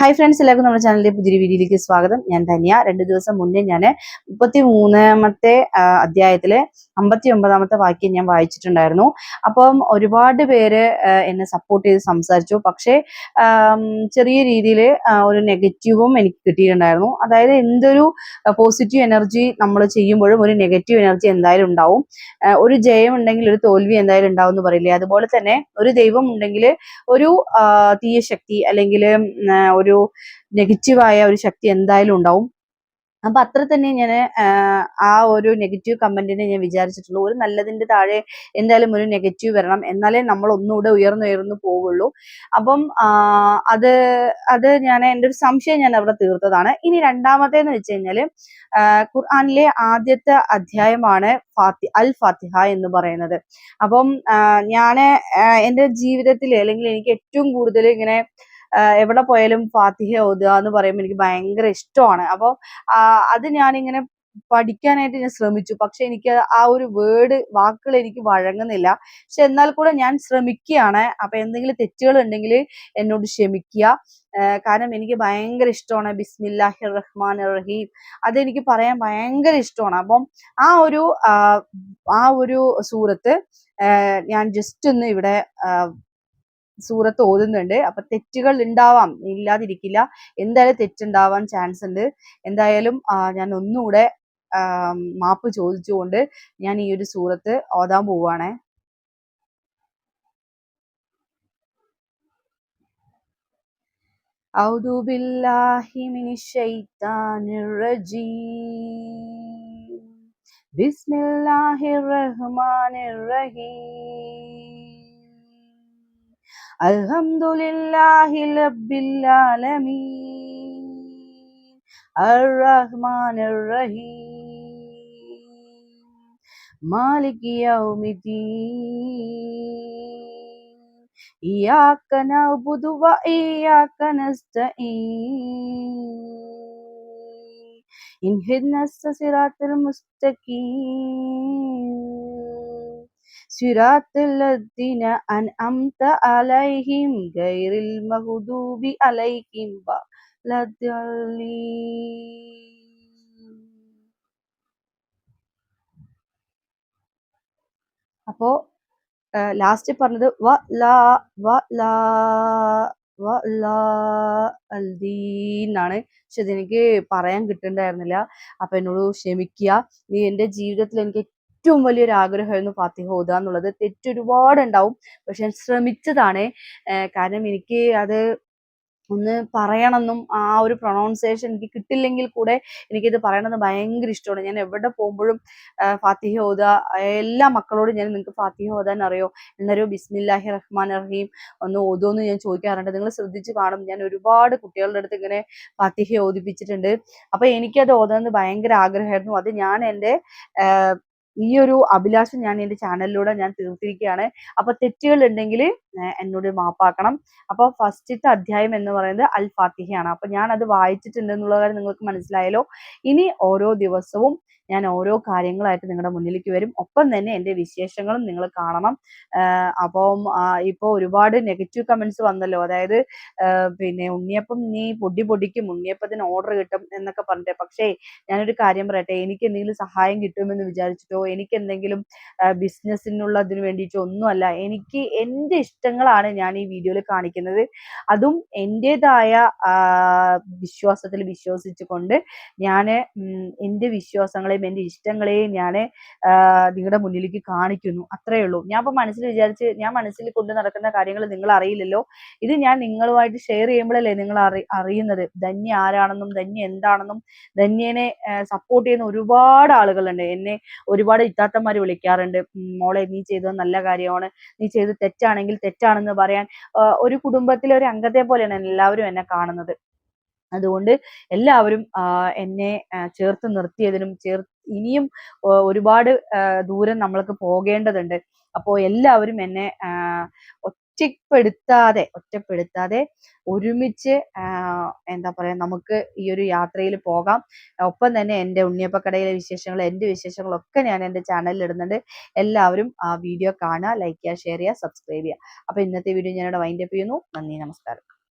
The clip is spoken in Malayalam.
ഹായ് ഫ്രണ്ട്സ് എല്ലാവർക്കും നമ്മുടെ ചാനലിലെ പുതിയ വീഡിയോയിലേക്ക് സ്വാഗതം. ഞാൻ ധന്യ. രണ്ട് ദിവസം മുന്നേ ഞാൻ മുപ്പത്തി മൂന്നാമത്തെ അധ്യായത്തിലെ അമ്പത്തി ഒമ്പതാമത്തെ വാക്യം ഞാൻ വായിച്ചിട്ടുണ്ടായിരുന്നു. അപ്പം ഒരുപാട് പേര് എന്നെ സപ്പോർട്ട് ചെയ്ത് സംസാരിച്ചു. പക്ഷേ ചെറിയ രീതിയിൽ ഒരു നെഗറ്റീവും എനിക്ക് കിട്ടിയിട്ടുണ്ടായിരുന്നു. അതായത് എന്തൊരു പോസിറ്റീവ് എനർജി നമ്മൾ ചെയ്യുമ്പോഴും ഒരു നെഗറ്റീവ് എനർജി എന്തായാലും ഉണ്ടാവും. ഒരു ജയം ഉണ്ടെങ്കിൽ ഒരു തോൽവി എന്തായാലും ഉണ്ടാവും എന്ന് പറയില്ലേ? അതുപോലെ തന്നെ ഒരു ദൈവം ഉണ്ടെങ്കിൽ ഒരു തീയശക്തി തീയ ശക്തി അല്ലെങ്കിൽ ഒരു നെഗറ്റീവായ ഒരു ശക്തി എന്തായാലും ഉണ്ടാവും. അപ്പൊ അത്ര തന്നെ ഞാൻ ആ ഒരു നെഗറ്റീവ് കമന്റിനെ ഞാൻ വിചാരിച്ചിട്ടുള്ളൂ. ഒരു നല്ലതിന്റെ താഴെ എന്തായാലും ഒരു നെഗറ്റീവ് വരണം. എന്നാലേ നമ്മൾ ഒന്നുകൂടെ ഉയർന്നുയർന്നു പോവുള്ളൂ. അപ്പം അത് അത് ഞാൻ എന്റെ ഒരു സംശയം ഞാൻ അവിടെ തീർത്തതാണ്. ഇനി രണ്ടാമത്തേന്ന് വെച്ച് കഴിഞ്ഞാൽ ഖുർആാനിലെ ആദ്യത്തെ അധ്യായമാണ് ഫാത്തി അൽ ഫാത്തിഹ എന്ന് പറയുന്നത്. അപ്പം ഞാൻ എന്റെ ജീവിതത്തിൽ അല്ലെങ്കിൽ എനിക്ക് ഏറ്റവും കൂടുതൽ ഇങ്ങനെ എവിടെ പോയാലും ഫാത്തിഹ ഓതുക എന്ന് പറയുമ്പോൾ എനിക്ക് ഭയങ്കര ഇഷ്ടമാണ്. അപ്പോൾ അത് ഞാനിങ്ങനെ പഠിക്കാനായിട്ട് ഞാൻ ശ്രമിച്ചു. പക്ഷെ എനിക്ക് ആ ഒരു വേർഡ് വാക്കുകൾ എനിക്ക് വഴങ്ങുന്നില്ല. പക്ഷെ എന്നാൽ കൂടെ ഞാൻ ശ്രമിക്കുകയാണ്. അപ്പൊ എന്തെങ്കിലും തെറ്റുകൾ ഉണ്ടെങ്കിൽ എന്നോട് ക്ഷമിക്കുക. കാരണം എനിക്ക് ഭയങ്കര ഇഷ്ടമാണ്. ബിസ്മില്ലാഹി റഹ്മാൻ റഹീം അതെനിക്ക് പറയാൻ ഭയങ്കര ഇഷ്ടമാണ്. അപ്പം ആ ഒരു ആ, ഒരു സൂറത്ത് ഞാൻ ജസ്റ്റ് ഒന്ന് ഇവിടെ സൂറത്ത് ഓതുന്നുണ്ട് അപ്പൊ തെറ്റുകൾ ഉണ്ടാവാം ഇല്ലാതിരിക്കില്ല എന്തായാലും തെറ്റുണ്ടാവാൻ ചാൻസ് ഉണ്ട് എന്തായാലും ആ, ഞാൻ ഒന്നുകൂടെ ആ, മാപ്പ് ചോദിച്ചുകൊണ്ട് ഞാൻ ഈ ഒരു സൂറത്ത് ഓതാൻ പോവാണേ أعوذ بالله من الشيطان الرجيم بسم الله الرحمن الرحيم الحمد لله رب العالمين الرحمن الرحيم مالك يوم الدين إياك نعبد وإياك نستعين اهدنا الصراط المستقيم صراط الذين أنعمت عليهم غير المغضوب عليهم ولا الضالين അപ്പോ ലാസ്റ്റ് പറഞ്ഞത് വ ലാ വ ലാ വ ലാ അൽദീന്നാണ് പക്ഷെ അതെനിക്ക് പറയാൻ കിട്ടുന്നുണ്ടായിരുന്നില്ല അപ്പൊ എന്നോട് ക്ഷമിക്കുക ഈ എൻ്റെ ജീവിതത്തിൽ എനിക്ക് ഏറ്റവും വലിയൊരു ആഗ്രഹമായിരുന്നു ഫാത്തിഹ ഓതുക എന്നുള്ളത്. തെറ്റ് ഒരുപാട് ഉണ്ടാവും പക്ഷെ ഞാൻ ശ്രമിച്ചതാണ് കാരണം എനിക്ക് അത് ഒന്ന് പറയണമെന്നും ആ ഒരു പ്രൊണൗൺസിയേഷൻ എനിക്ക് കിട്ടില്ലെങ്കിൽ കൂടെ എനിക്കിത് പറയണമെന്ന് ഭയങ്കര ഇഷ്ടമാണ്. ഞാൻ എവിടെ പോകുമ്പോഴും ഫാത്തിഹ ഓതുക എല്ലാ മക്കളോടും ഞാൻ നിങ്ങൾക്ക് ഫാത്തിഹ ഓതാൻ അറിയോ എന്നൊരു ബിസ്മില്ലാഹി റഹ്മാൻ റഹീം ഒന്ന് ഓതുമെന്ന് ഞാൻ ചോദിക്കാറുണ്ട്. നിങ്ങൾ ശ്രദ്ധിച്ച് കാണും. ഞാൻ ഒരുപാട് കുട്ടികളുടെ അടുത്ത് ഇങ്ങനെ ഫാത്തിഹ ഓതിപ്പിച്ചിട്ടുണ്ട് അപ്പൊ എനിക്കത് ഓതുന്നത് ഭയങ്കര ആഗ്രഹമായിരുന്നു. അത് ഞാൻ എന്റെ ഈ ഒരു അഭിലാഷം ഞാൻ എന്റെ ചാനലിലൂടെ ഞാൻ തീർത്തിരിക്കുകയാണ്. അപ്പൊ തെറ്റുകൾ ഉണ്ടെങ്കിൽ എന്നോട് മാപ്പാക്കണം. അപ്പൊ ഫസ്റ്റത്തെ അധ്യായം എന്ന് പറയുന്നത് അൽ ഫാത്തിഹയാണ് അപ്പൊ ഞാൻ അത് വായിച്ചിട്ടുണ്ട് എന്നുള്ള കാര്യം നിങ്ങൾക്ക് മനസ്സിലായല്ലോ. ഇനി ഓരോ ദിവസവും ഞാൻ ഓരോ കാര്യങ്ങളായിട്ട് നിങ്ങളുടെ മുന്നിലേക്ക് വരും. ഒപ്പം തന്നെ എന്റെ വിശേഷങ്ങളും നിങ്ങൾ കാണണം. അപ്പം ഇപ്പോൾ ഇപ്പൊ ഒരുപാട് നെഗറ്റീവ് കമന്റ്സ് വന്നല്ലോ. അതായത് പിന്നെ ഉണ്ണിയപ്പം നീ പൊടി പൊടിക്കും ഉണ്ണിയപ്പത്തിന് ഓർഡർ കിട്ടും എന്നൊക്കെ പറഞ്ഞിട്ട്. പക്ഷേ ഞാനൊരു കാര്യം പറയട്ടെ. എനിക്ക് എന്തെങ്കിലും സഹായം കിട്ടുമെന്ന് വിചാരിച്ചിട്ടോ? എനിക്ക് എന്തെങ്കിലും ബിസിനസ്സിനുള്ള അതിന് വേണ്ടിയിട്ടോ ഒന്നുമല്ല. എനിക്ക് എന്റെ ഇഷ്ടങ്ങളാണ് ഞാൻ ഈ വീഡിയോയിൽ കാണിക്കുന്നത്. അതും എന്റെതായ വിശ്വാസത്തിൽ വിശ്വസിച്ചുകൊണ്ട് ഞാൻ എന്റെ വിശ്വാസങ്ങളെയും എന്റെ ഇഷ്ടങ്ങളെയും ഞാൻ നിങ്ങളുടെ മുന്നിലേക്ക് കാണിക്കുന്നു. അത്രയേ ഉള്ളൂ. ഞാൻ ഇപ്പൊ മനസ്സിൽ വിചാരിച്ച് ഞാൻ മനസ്സിൽ കൊണ്ട് നടക്കുന്ന കാര്യങ്ങൾ നിങ്ങൾ അറിയില്ലല്ലോ. ഇത് ഞാൻ നിങ്ങളുമായിട്ട് ഷെയർ ചെയ്യുമ്പോഴല്ലേ നിങ്ങൾ അറി അറിയുന്നത്. ധന്യ ആരാണെന്നും ധന്യ എന്താണെന്നും ധന്യനെ സപ്പോർട്ട് ചെയ്യുന്ന ഒരുപാട് ആളുകളുണ്ട്. എന്നെ ഒരുപാട് ഇത്താത്തമാര് വിളിക്കാറുണ്ട്. ഉം, മോളെ നീ ചെയ്തത് നല്ല കാര്യമാണ്. നീ ചെയ്ത് തെറ്റാണെങ്കിൽ തെറ്റാണെന്ന് പറയാൻ ഒരു കുടുംബത്തിലെ ഒരു അംഗത്തെ പോലെയാണ് എല്ലാവരും എന്നെ കാണുന്നത്. അതുകൊണ്ട് എല്ലാവരും എന്നെ ചേർത്ത് നിർത്തിയതിനും ചേർ ഇനിയും ഒരുപാട് ദൂരം നമ്മൾക്ക് പോകേണ്ടതുണ്ട്. അപ്പോൾ എല്ലാവരും എന്നെ ഒറ്റപ്പെടുത്താതെ ഒറ്റപ്പെടുത്താതെ ഒരുമിച്ച് എന്താ പറയാ നമുക്ക് ഈ ഒരു യാത്രയിൽ പോകാം. ഒപ്പം തന്നെ എന്റെ ഉണ്ണിയപ്പക്കടയിലെ വിശേഷങ്ങൾ എന്റെ വിശേഷങ്ങളൊക്കെ ഞാൻ എന്റെ ചാനലിൽ ഇടുന്നുണ്ട് എല്ലാവരും ആ വീഡിയോ കാണുക ലൈക്ക് ചെയ്യുക ഷെയർ ചെയ്യുക സബ്സ്ക്രൈബ് ചെയ്യുക. അപ്പോൾ ഇന്നത്തെ വീഡിയോ ഞാനിവിടെ വൈൻഡപ്പ് ചെയ്യുന്നു. നന്ദി നമസ്കാരം.